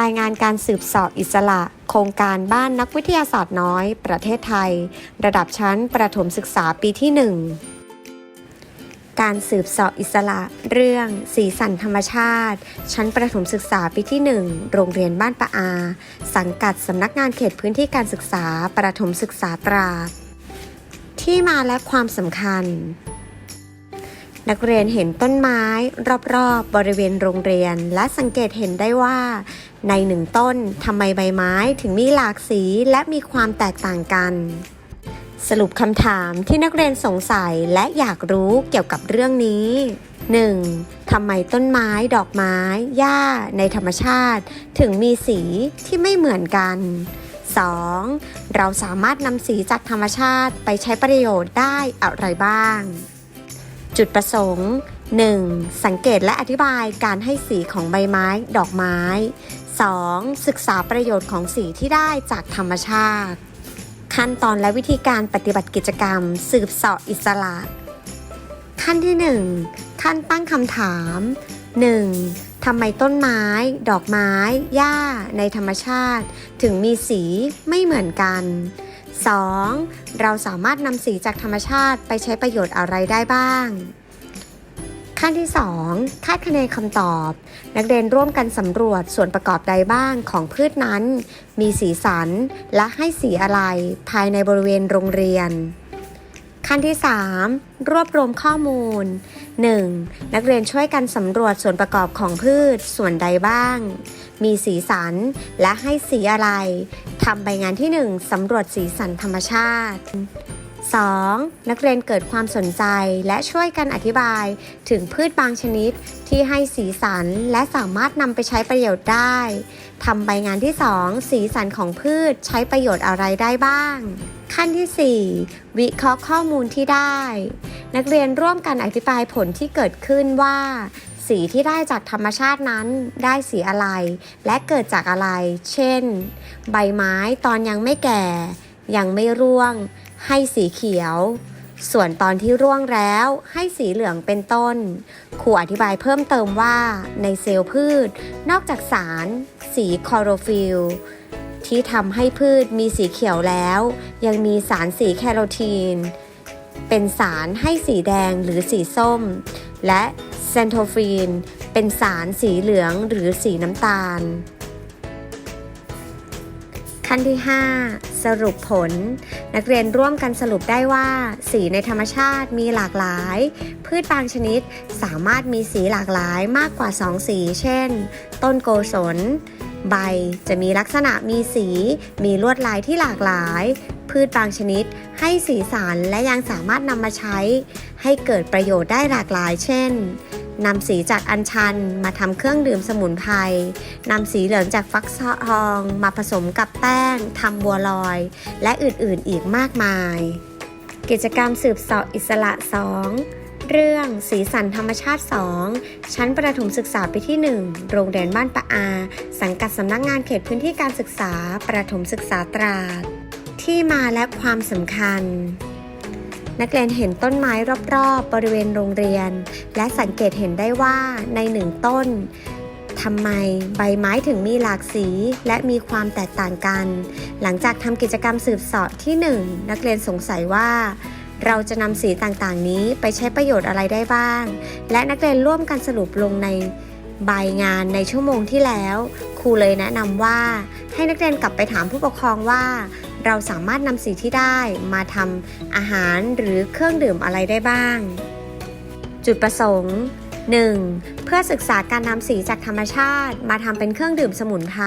รายงานการสืบสอบอิสระ โครงการบ้านนักวิทยาศาสตร์น้อย ประเทศไทย ระดับชั้นประถมศึกษาปีที่ 1 การสืบสอบอิสระ เรื่อง สีสันธรรมชาติ ชั้นประถมศึกษาปีที่ 1 โรงเรียนบ้านปะอา สังกัดสำนักงานเขตพื้นที่การศึกษา ประถมศึกษาตราดที่มาและความสำคัญ นักเรียนเห็นต้นไม้รอบๆบริเวณโรงเรียน และสังเกตเห็นได้ว่า ในหนึ่งต้นทำไมใบไม้ถึงมีหลากสีและมีความแตกต่างกัน สรุปคำถามที่นักเรียนสงสัยและอยากรู้เกี่ยวกับเรื่องนี้ 1. ทำไมต้นไม้ดอกไม้หญ้าในธรรมชาติ ถึงมีสีที่ไม่เหมือนกัน 2. เราสามารถนำสีจากธรรมชาติไปใช้ประโยชน์ได้อะไรบ้าง จุดประสงค์ 1. สังเกตและอธิบายการให้สีของใบไม้ ดอกไม้ 2. ศึกษาประโยชน์ของสีที่ได้จากธรรมชาติ ขั้นตอนและวิธีการปฏิบัติกิจกรรม สืบเสาะอิสระ ขั้นที่ 1 ขั้นตั้งคำถาม 1. ทำไมต้นไม้ ดอกไม้ หญ้า ในธรรมชาติ ถึงมีสีไม่เหมือนกัน 2. เราสามารถนำสีจากธรรมชาติไปใช้ประโยชน์อะไรได้บ้าง ขั้นที่ 2 คาดคะเนคำตอบ นักเรียนร่วมกันสำรวจส่วนประกอบใดบ้างของพืชนั้น มีสีสันและให้สีอะไรภายในบริเวณโรงเรียน ขั้นที่ 3 รวบรวมข้อมูล 1. นักเรียนช่วยกันสำรวจส่วนประกอบของพืชส่วนใดบ้าง มีสีสันและให้สีอะไรทำใบงานที่ 1สำรวจสีสันธรรมชาติ 2. นักเรียนเกิดความสนใจและช่วยกันอธิบายถึงพืชบางชนิดที่ให้สีสันและสามารถนำไปใช้ประโยชน์ได้ทำใบงานที่ 2 สีสันของพืชใช้ประโยชน์อะไรได้บ้าง ขั้นที่ 4 วิเคราะห์ข้อมูลที่ได้ นักเรียนร่วมกันอธิบายผลที่เกิดขึ้นว่า สีที่ได้จากธรรมชาตินั้นได้สีอะไร และเกิดจากอะไร เช่น ใบไม้ตอนยังไม่แก่ ยังไม่ร่วง ให้สีเขียว ส่วนตอนที่ร่วงแล้วให้สีเหลืองเป็นต้นครูอธิบายเพิ่มเติมว่าในเซลล์พืช นอกจากสาร สีคลอโรฟิล ที่ทำให้พืชมีสีเขียวแล้ว ยังมีสารสีแคโรทีน เป็นสารให้สีแดงหรือสีส้ม และเซนโทฟีน เป็นสารสีเหลืองหรือสีน้ำตาล ขั้นที่ 5 สรุปผล นักเรียนร่วมกันสรุปได้ว่า สีในธรรมชาติมีหลากหลาย พืชบางชนิดสามารถมีสีหลากหลายมากกว่า 2 สี เช่น ต้นโกศล ใบจะมีลักษณะมีสี มีลวดลายที่หลากหลาย พืชบางชนิด ให้สีสันและยังสามารถนำมาใช้ ให้เกิดประโยชน์ได้หลากหลาย เช่นนำสีจากอัญชันมาทำเครื่องดื่มสมุนไพรนำสีเหลืองจากฟักทองมาผสมกับแป้งทำบัวลอย และอื่นๆอีกมากมาย กิจกรรมสืบเสาะอิสระ 2 เรื่องสีสันธรรมชาติ 2 ชั้นประถมศึกษาปีที่ 1 โรงเรียนบ้านปะอา สังกัดสำนักงานเขตพื้นที่การศึกษา ประถมศึกษาตราด ที่มาและความสำคัญ นักเรียนเห็นต้นไม้รอบๆ บริเวณโรงเรียน และสังเกตเห็นได้ว่าในหนึ่งต้นทำไมใบไม้ถึงมีหลากสีและมีความแตกต่างกัน หลังจากทำกิจกรรมสืบสาะที่ 1 นักเรียนสงสัยว่า เราจะนำสีต่างๆ นี้ไปใช้ประโยชน์อะไรได้บ้าง และนักเรียนร่วมกันสรุปลงในใบงานในชั่วโมงที่แล้ว ครูเลยแนะนำว่า ให้นักเรียนกลับไปถามผู้ปกครองว่า เราสามารถนำสีที่ได้มาทำอาหารหรือเครื่องดื่มอะไรได้บ้าง จุดประสงค์ 1. เพื่อศึกษาการนำสีจากธรรมชาติมาทำเป็นเครื่องดื่มสมุนไพร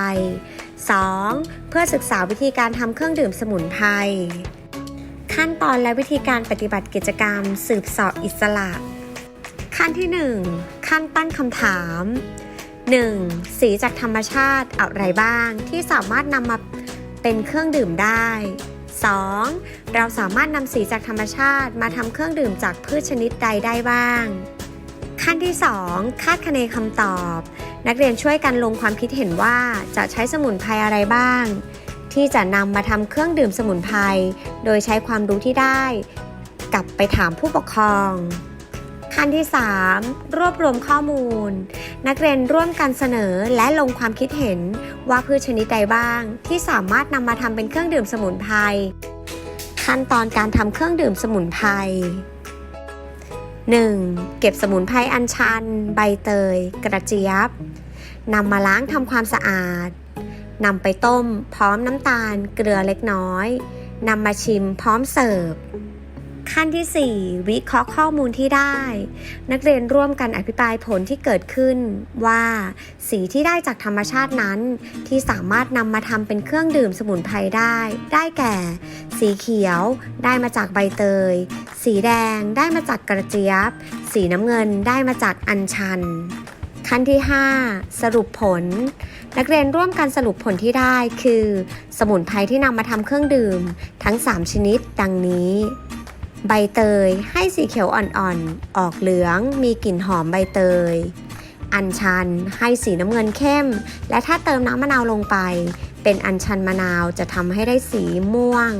2. เพื่อศึกษาวิธีการทำเครื่องดื่มสมุนไพร ขั้นตอนและวิธีการปฏิบัติกิจกรรม สืบสอบอิสระ ขั้นที่ 1 ขั้นตั้งคำถาม 1. สีจากธรรมชาติอะไรบ้างที่สามารถนำมาเป็นเครื่องดื่มได้ 2. เราสามารถนำสีจากธรรมชาติมาทำเครื่องดื่มจากพืชชนิดใดได้บ้าง ขั้นที่ 2 คาดคะเนคำตอบ นักเรียนช่วยกันลงความคิดเห็นว่าจะใช้สมุนไพรอะไรบ้าง ที่จะนำมาทำเครื่องดื่มสมุนไพรโดยใช้ความรู้ที่ได้ กลับไปถามผู้ปกครอง ขั้นที่ 3 รวบรวมข้อมูล นักเรียนร่วมกันเสนอและลงความคิดเห็นว่าพืชชนิดใดบ้าง ที่สามารถนำมาทำเป็นเครื่องดื่มสมุนไพรขั้นตอนการทำเครื่องดื่มสมุนไพร 1. เก็บสมุนไพรอัญชัน ใบเตย กระเจี๊ยบนำมาล้างทำความสะอาด นำไปต้มพร้อมน้ำตาลเกลือเล็กน้อยนำมาชิมพร้อมเสิร์ฟ ขั้นที่ 4 วิเคราะห์ข้อมูลที่ได้ นักเรียนร่วมกันอภิปรายผลที่เกิดขึ้น ว่า สีที่ได้จากธรรมชาตินั้น ที่สามารถนำมาทำเป็นเครื่องดื่มสมุนไพรได้ ได้แก่ สีเขียวได้มาจากใบเตย สีแดงได้มาจากกระเจี๊ยบ สีน้ำเงินได้มาจากอัญชัน ขั้นที่ 5 สรุปผล นักเรียนร่วมกันสรุปผลที่ได้คือ สมุนไพรที่นำมาทำเครื่องดื่มทั้ง 3 ชนิด ดังนี้ ใบเตยให้สีเขียวอ่อนๆ ออกเหลืองมีกลิ่นหอมใบเตย อัญชันให้สีน้ำเงินเข้ม และถ้าเติมน้ำมะนาวลงไป เป็นอัญชันมะนาวจะทำให้ได้สีม่วง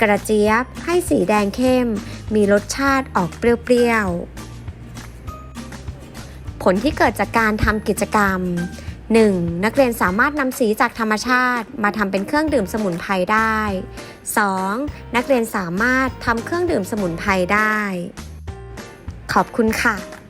กระเจี๊ยบให้สีแดงเข้ม มีรสชาติออกเปรี้ยวๆ ผลที่เกิดจากการทำกิจกรรม 1. นักเรียนสามารถนำสีจากธรรมชาติมาทำเป็นเครื่องดื่มสมุนไพรได้ 2. นักเรียนสามารถทำเครื่องดื่มสมุนไพรได้ ขอบคุณค่ะ